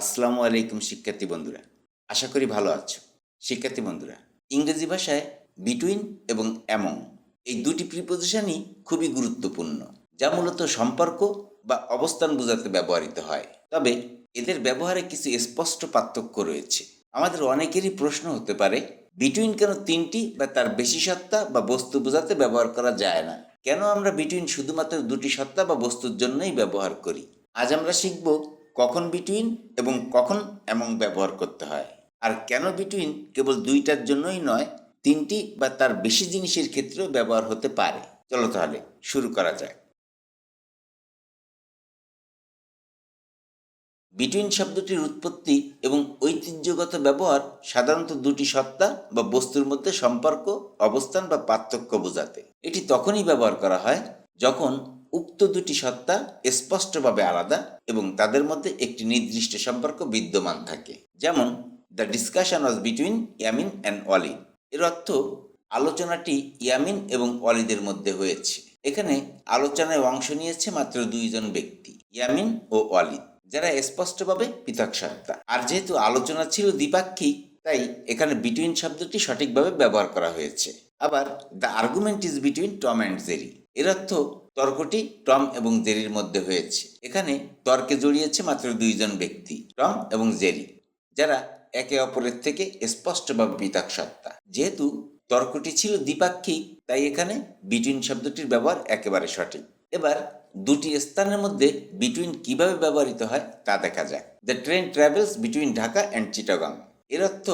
আসসালামু আলাইকুম শিক্ষার্থী বন্ধুরা। আশা করি ভালো আছো। শিক্ষার্থী বন্ধুরা, ইংরেজি ভাষায় বিটুইন এবং অ্যামং এই দুটি প্রিপোজিশনই খুবই গুরুত্বপূর্ণ, যা মূলত সম্পর্ক বা অবস্থান বোঝাতে ব্যবহৃত হয়। তবে এদের ব্যবহারে কিছু স্পষ্ট পার্থক্য রয়েছে। আমাদের অনেকেরই প্রশ্ন হতে পারে বিটুইন কেন তিনটি বা তার বেশি সত্তা বা বস্তু বোঝাতে ব্যবহার করা যায় না? কেন আমরা বিটুইন শুধুমাত্র দুটি সত্তা বা বস্তুর জন্যই ব্যবহার করি? আজ আমরা শিখব কখন বিটুইন এবং কখন এমন ব্যবহার করতে হয়। আর কেন বিটুইন কেবল দুইটার জন্যই নয়, তিনটি বা তার বেশি জিনিসের ক্ষেত্রেও ব্যবহার হতে পারে। চলো তাহলে শুরু করা যাক। বিটুইন শব্দটির উৎপত্তি এবং ঐতিহ্যগত ব্যবহার সাধারণত দুটি সত্তা বা বস্তুর মধ্যে সম্পর্ক, অবস্থান বা পার্থক্য বোঝাতে। এটি তখনই ব্যবহার করা হয় যখন উক্ত দুটি সত্তা স্পষ্টভাবে আলাদা এবং তাদের মধ্যে একটি নির্দিষ্ট সম্পর্ক বিদ্যমান থাকে। যেমন, the discussion was between Yamin and Oli এর অর্থ, আলোচনাটি ইয়ামিন এবং অলিদের মধ্যে হয়েছে। এখানে আলোচনায় অংশ নিয়েছে মাত্র দুইজন ব্যক্তি, ইয়ামিন ও ওয়ালিদ, যারা স্পষ্টভাবে পৃথক সত্তা। আর যেহেতু আলোচনা ছিল দ্বিপাক্ষিক, তাই এখানে বিটুইন শব্দটি সঠিকভাবে ব্যবহার করা হয়েছে। আবার, the argument is between Tom and Jerry এর অর্থ তর্কটি টম এবং জেরির মধ্যে হয়েছে। এখানে তর্কে জড়িয়েছে মাত্র দুইজন ব্যক্তি টম এবং জেরি, যারা একে অপরের থেকে স্পষ্টভাবে পৃথক সত্তা যেহেতু তর্কটি ছিল দ্বিপাক্ষিক, তাই এখানে বিটুইন শব্দটির ব্যবহার একেবারে সঠিক। এবার দুটি স্থানের মধ্যে বিটুইন কীভাবে ব্যবহৃত হয় তা দেখা যায় the train travels between Dhaka and Chittagong এর অর্থ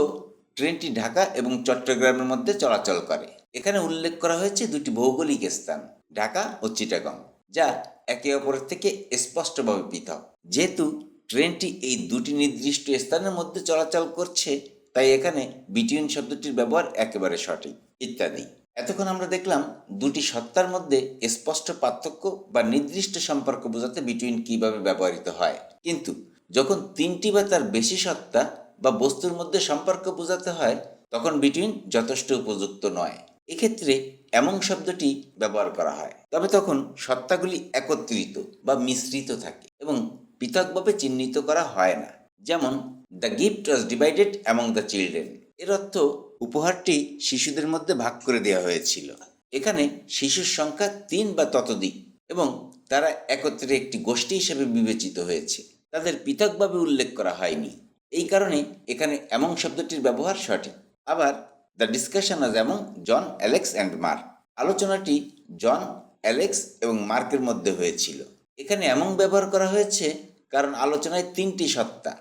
ট্রেনটি ঢাকা এবং চট্টগ্রামের মধ্যে চলাচল করে। এখানে উল্লেখ করা হয়েছে দুটি ভৌগোলিক স্থান। ঢাকা ও চিটাগং, যা একে অপরের থেকে স্পষ্টভাবে পৃথক। যেহেতু ট্রেনটি এই দুটি নির্দিষ্ট স্থানের মধ্যে চলাচল করছে, তাই এখানে বিটুইন শব্দটির ব্যবহার একেবারে সঠিক, ইত্যাদি। এতক্ষণ আমরা দেখলাম দুটি সত্তার মধ্যে স্পষ্ট পার্থক্য বা নির্দিষ্ট সম্পর্ক বোঝাতে বিটুইন কীভাবে ব্যবহৃত হয়। কিন্তু যখন তিনটি বা তার বেশি সত্তা বা বস্তুর মধ্যে সম্পর্ক বোঝাতে হয়, তখন বিটুইন যথেষ্ট উপযুক্ত নয়। এক্ষেত্রে এমন শব্দটি ব্যবহার করা হয়। তবে তখন সত্তাগুলি একত্রিত বা মিশ্রিত থাকে এবং পৃথকভাবে চিহ্নিত করা হয় না। যেমন, the gift was divided among the children এর অর্থ, উপহারটি শিশুদের মধ্যে ভাগ করে দেওয়া হয়েছিল। এখানে শিশুর সংখ্যা তিন বা ততোধিক এবং তারা একত্রে একটি গোষ্ঠী হিসেবে বিবেচিত হয়েছে। তাদের পৃথকভাবে উল্লেখ করা হয়নি। এই কারণে এখানে এমন শব্দটির ব্যবহার সঠিক। আবার দ্য ডিসকাশন আজ এমন জন অ্যালেক্স অ্যান্ড মার্ক আলোচনাটি জন অ্যালেক্স এবং মার্কের মধ্যে হয়েছিল। এখানে এমন ব্যবহার করা হয়েছে, কারণ আলোচনায় তিনটি সত্তা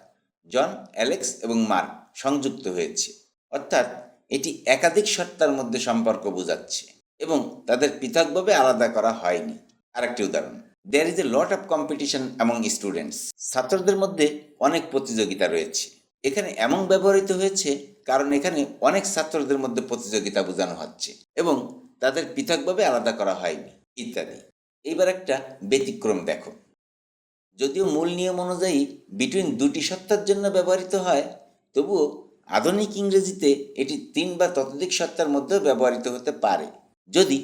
জন অ্যালেক্স এবং মার্ক সংযুক্ত হয়েছে। অর্থাৎ এটি একাধিক সত্তার মধ্যে সম্পর্ক বোঝাচ্ছে এবং তাদের পৃথকভাবে আলাদা করা হয়নি। আরেকটি উদাহরণ there is a lot of competition among students ছাত্রদের মধ্যে অনেক প্রতিযোগিতা রয়েছে। এখানে এমন ব্যবহৃত হয়েছে কারণ এখানে অনেক ছাত্রদের মধ্যে প্রতিযোগিতা বোঝানো হচ্ছে এবং তাদের পৃথকভাবে আলাদা করা হয়নি, ইত্যাদি। এইবার একটা ব্যতিক্রম দেখো। যদিও মূল নিয়ম অনুযায়ী বিটুইন দুটি সত্তার জন্য ব্যবহৃত হয়, তবুও আধুনিক ইংরেজিতে এটি তিন বা ততোধিক সত্তার মধ্যেও ব্যবহৃত হতে পারে। যদি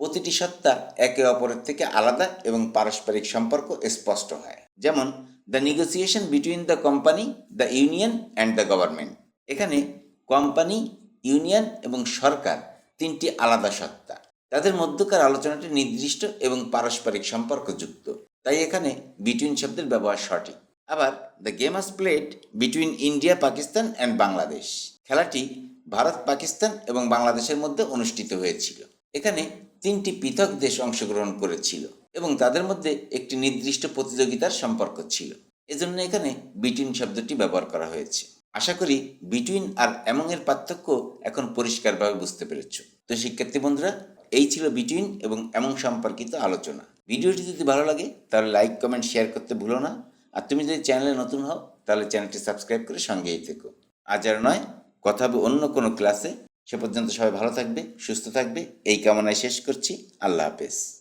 প্রতিটি সত্তা একে অপরের থেকে আলাদা এবং পারস্পরিক সম্পর্ক স্পষ্ট হয়, যেমন the negotiation between the company the union and the government এখানে কোম্পানি ইউনিয়ন এবং সরকার তিনটি আলাদা সত্তা। তাদের মধ্যকার আলোচনাটি নির্দিষ্ট এবং পারস্পরিক সম্পর্কযুক্ত। তাই এখানে বিটুইন শব্দের ব্যবহার সঠিক। আবার the game was played between India Pakistan and Bangladesh খেলাটি ভারত, পাকিস্তান এবং বাংলাদেশের মধ্যে অনুষ্ঠিত হয়েছিল। এখানে তিনটি পৃথক দেশ অংশগ্রহণ করেছিল। এবং তাদের মধ্যে একটি নির্দিষ্ট প্রতিযোগিতার সম্পর্ক ছিল। এজন্য এখানে বিটুইন শব্দটি ব্যবহার করা হয়েছে। আশা করি বিটুইন আর অ্যামং এর পার্থক্য এখন পরিষ্কারভাবে বুঝতে পেরেছ। তো শিক্ষার্থী বন্ধুরা, এই ছিল বিটুইন এবং এমন সম্পর্কিত আলোচনা। ভিডিওটি যদি ভালো লাগে, তাহলে লাইক, কমেন্ট, শেয়ার করতে ভুলো না। আর তুমি যদি চ্যানেলে নতুন হও, তাহলে চ্যানেলটি সাবস্ক্রাইব করে সঙ্গেই থেকো। আজ আর নয়, কথা হবে অন্য কোনো ক্লাসে। সে পর্যন্ত সবাই ভালো থাকবে, সুস্থ থাকবে। এই কামনায় শেষ করছি। আল্লাহ হাফেজ।